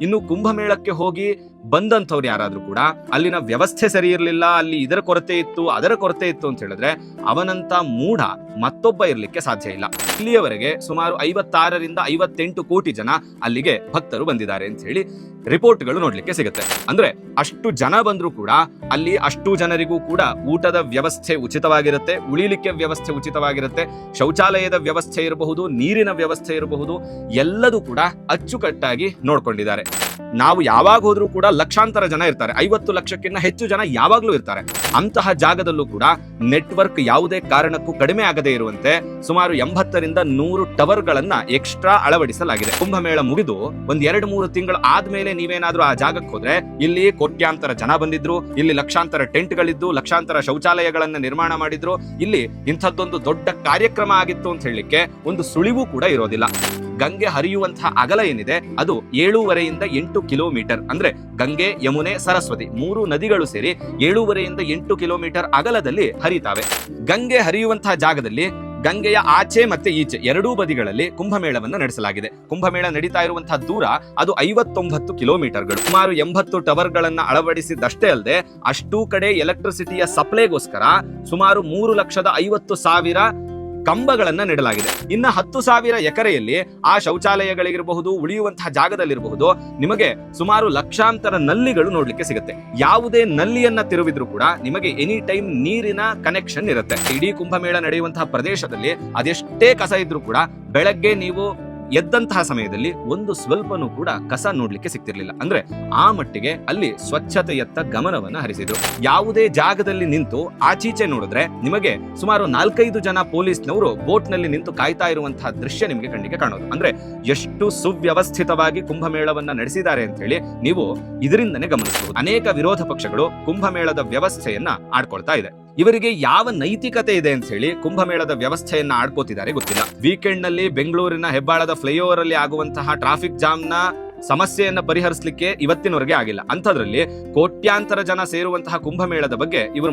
ಇನ್ನು ಕುಂಭಮೇಳಕ್ಕೆ ಹೋಗಿ ಬಂದಂಥವ್ರು ಯಾರಾದರೂ ಕೂಡ ಅಲ್ಲಿನ ವ್ಯವಸ್ಥೆ ಸರಿ ಇರಲಿಲ್ಲ, ಅಲ್ಲಿ ಇದರ ಕೊರತೆ ಇತ್ತು, ಅದರ ಕೊರತೆ ಇತ್ತು ಅಂತ ಹೇಳಿದ್ರೆ ಅವನಂತ ಮೂಢ ಮತ್ತೊಬ್ಬ ಇರಲಿಕ್ಕೆ ಸಾಧ್ಯ ಇಲ್ಲ. ಇಲ್ಲಿಯವರೆಗೆ ಸುಮಾರು ಐವತ್ತಾರರಿಂದ ಐವತ್ತೆಂಟು ಕೋಟಿ ಜನ ಅಲ್ಲಿಗೆ ಭಕ್ತರು ಬಂದಿದ್ದಾರೆ ಅಂತ ಹೇಳಿ ರಿಪೋರ್ಟ್ಗಳು ನೋಡ್ಲಿಕ್ಕೆ ಸಿಗುತ್ತೆ. ಅಂದ್ರೆ ಅಷ್ಟು ಜನ ಬಂದರೂ ಕೂಡ ಅಲ್ಲಿ ಅಷ್ಟು ಜನರಿಗೂ ಕೂಡ ಊಟದ ವ್ಯವಸ್ಥೆ ಉಚಿತವಾಗಿರುತ್ತೆ, ಉಳಿಲಿಕ್ಕೆ ವ್ಯವಸ್ಥೆ ಉಚಿತವಾಗಿರುತ್ತೆ, ಶೌಚಾಲಯದ ವ್ಯವಸ್ಥೆ ಇರಬಹುದು, ನೀರಿನ ವ್ಯವಸ್ಥೆ ಇರಬಹುದು, ಎಲ್ಲದೂ ಕೂಡ ಅಚ್ಚುಕಟ್ಟಾಗಿ ನೋಡ್ಕೊಂಡಿದ್ದಾರೆ. ನಾವು ಯಾವಾಗ ಹೋದ್ರೂ ಕೂಡ ಲಕ್ಷಾಂತರ ಜನ ಇರ್ತಾರೆ. ಐವತ್ತು ಲಕ್ಷಕ್ಕಿಂತ ಹೆಚ್ಚು ಜನ ಯಾವಾಗ್ಲೂ ಇರ್ತಾರೆ. ಅಂತಹ ಜಾಗದಲ್ಲೂ ಕೂಡ ನೆಟ್ವರ್ಕ್ ಯಾವುದೇ ಕಾರಣಕ್ಕೂ ಕಡಿಮೆ ಆಗದೇ ಇರುವಂತೆ ಸುಮಾರು ಎಂಬತ್ತರಿಂದ ನೂರು ಟವರ್ಗಳನ್ನ ಎಕ್ಸ್ಟ್ರಾ ಅಳವಡಿಸಲಾಗಿದೆ. ಕುಂಭಮೇಳ ಮುಗಿದು ಒಂದ್ ಎರಡು ಮೂರು ತಿಂಗಳು ಆದ್ಮೇಲೆ ನೀವೇನಾದ್ರೂ ಆ ಜಾಗಕ್ಕೆ ಹೋದ್ರೆ ಇಲ್ಲಿ ಕೋಟ್ಯಾಂತರ ಜನ ಬಂದಿದ್ರು, ಇಲ್ಲಿ ಲಕ್ಷಾಂತರ ಟೆಂಟ್ಗಳಿದ್ದು, ಲಕ್ಷಾಂತರ ಶೌಚಾಲಯಗಳನ್ನ ನಿರ್ಮಾಣ ಮಾಡಿದ್ರು, ಇಲ್ಲಿ ಇಂಥದ್ದೊಂದು ದೊಡ್ಡ ಕಾರ್ಯಕ್ರಮ ಆಗಿತ್ತು ಅಂತ ಹೇಳಲಿಕ್ಕೆ ಒಂದು ಸುಳಿವು ಕೂಡ ಇರೋದಿಲ್ಲ. ಗಂಗೆ ಹರಿಯುವಂತಹ ಅಗಲ ಏನಿದೆ, ಅದು ಏಳೂವರೆಯಿಂದ ಎಂಟು ಕಿಲೋಮೀಟರ್, ಅಂದ್ರೆ ಗಂಗೆ, ಯಮುನೆ, ಸರಸ್ವತಿ ಮೂರು ನದಿಗಳು ಸೇರಿ ಏಳೂವರೆಯಿಂದ ಎಂಟು ಕಿಲೋಮೀಟರ್ ಅಗಲದಲ್ಲಿ ಹರಿತಾವೆ. ಗಂಗೆ ಹರಿಯುವಂತಹ ಜಾಗದಲ್ಲಿ ಗಂಗೆಯ ಆಚೆ ಮತ್ತೆ ಈಚೆ ಎರಡೂ ಬದಿಗಳಲ್ಲಿ ಕುಂಭಮೇಳವನ್ನು ನಡೆಸಲಾಗಿದೆ. ಕುಂಭಮೇಳ ನಡೀತಾ ಇರುವಂತಹ ದೂರ ಅದು ಐವತ್ತೊಂಬತ್ತು ಕಿಲೋಮೀಟರ್ಗಳು. ಸುಮಾರು ಎಂಬತ್ತು ಟವರ್ಗಳನ್ನು ಅಳವಡಿಸಿದಷ್ಟೇ ಅಲ್ಲದೆ, ಅಷ್ಟೂ ಕಡೆ ಎಲೆಕ್ಟ್ರಿಸಿಟಿಯ ಸಪ್ಲೈಗೋಸ್ಕರ ಸುಮಾರು ಮೂರು ಲಕ್ಷದ ಐವತ್ತು ಸಾವಿರ ಕಂಬಗಳನ್ನ ನೆಡಲಾಗಿದೆ. ಇನ್ನ ಹತ್ತು ಸಾವಿರ ಎಕರೆಯಲ್ಲಿ ಆ ಶೌಚಾಲಯಗಳಿಗಿರಬಹುದು, ಉಳಿಯುವಂತಹ ಜಾಗದಲ್ಲಿರಬಹುದು, ನಿಮಗೆ ಸುಮಾರು ಲಕ್ಷಾಂತರ ನಲ್ಲಿಗಳು ನೋಡ್ಲಿಕ್ಕೆ ಸಿಗುತ್ತೆ. ಯಾವುದೇ ನಲ್ಲಿಯನ್ನ ತಿರುವಿದ್ರು ಕೂಡ ನಿಮಗೆ ಎನಿ ಟೈಮ್ ನೀರಿನ ಕನೆಕ್ಷನ್ ಇರುತ್ತೆ. ಇಡೀ ಕುಂಭಮೇಳ ನಡೆಯುವಂತಹ ಪ್ರದೇಶದಲ್ಲಿ ಅದೆಷ್ಟೇ ಕಸ ಇದ್ರೂ ಕೂಡ ಬೆಳಗ್ಗೆ ನೀವು ಎದ್ದಂತಹ ಸಮಯದಲ್ಲಿ ಒಂದು ಸ್ವಲ್ಪನೂ ಕೂಡ ಕಸ ನೋಡ್ಲಿಕ್ಕೆ ಸಿಕ್ತಿರ್ಲಿಲ್ಲ ಅಂದ್ರೆ ಆ ಮಟ್ಟಿಗೆ ಅಲ್ಲಿ ಸ್ವಚ್ಛತೆಯತ್ತ ಗಮನವನ್ನ ಹರಿಸಿದ್ರು. ಯಾವುದೇ ಜಾಗದಲ್ಲಿ ನಿಂತು ಆಚೀಚೆ ನೋಡಿದ್ರೆ ನಿಮಗೆ ಸುಮಾರು ನಾಲ್ಕೈದು ಜನ ಪೊಲೀಸ್ನವರು ಬೋಟ್ನಲ್ಲಿ ನಿಂತು ಕಾಯ್ತಾ ಇರುವಂತಹ ದೃಶ್ಯ ನಿಮಗೆ ಕಣ್ಣಿಗೆ ಕಾಣೋದು. ಅಂದ್ರೆ ಎಷ್ಟು ಸುವ್ಯವಸ್ಥಿತವಾಗಿ ಕುಂಭಮೇಳವನ್ನ ನಡೆಸಿದ್ದಾರೆ ಅಂತ ಹೇಳಿ ನೀವು ಇದರಿಂದನೇ ಗಮನಿಸಬಹುದು. ಅನೇಕ ವಿರೋಧ ಪಕ್ಷಗಳು ಕುಂಭಮೇಳದ ವ್ಯವಸ್ಥೆಯನ್ನ ಆಡ್ಕೊಳ್ತಾ ಇದೆ. ಇವರಿಗೆ ಯಾವ ನೈತಿಕತೆ ಇದೆ ಅಂತ ಹೇಳಿ ಕುಂಭಮೇಳದ ವ್ಯವಸ್ಥೆಯನ್ನ ಆಡ್ಕೋತಿದ್ದಾರೆ ಗೊತ್ತಿಲ್ಲ. ವೀಕೆಂಡ್ನಲ್ಲಿ ಬೆಂಗಳೂರಿನ ಹೆಬ್ಬಾಳದ ಫ್ಲೈಓವರ್ ಅಲ್ಲಿ ಆಗುವಂತಹ ಟ್ರಾಫಿಕ್ ಜಾಮ್ನ ಸಮಸ್ಯೆಯನ್ನ ಪರಿಹರಿಸಲಿಕ್ಕೆ ಇವತ್ತಿನವರೆಗೆ ಆಗಿಲ್ಲ. ಅಂಥದ್ರಲ್ಲಿ ಕೋಟ್ಯಾಂತರ ಜನ ಸೇರುವಂತಹ ಕುಂಭಮೇಳದ ಬಗ್ಗೆ ಇವರು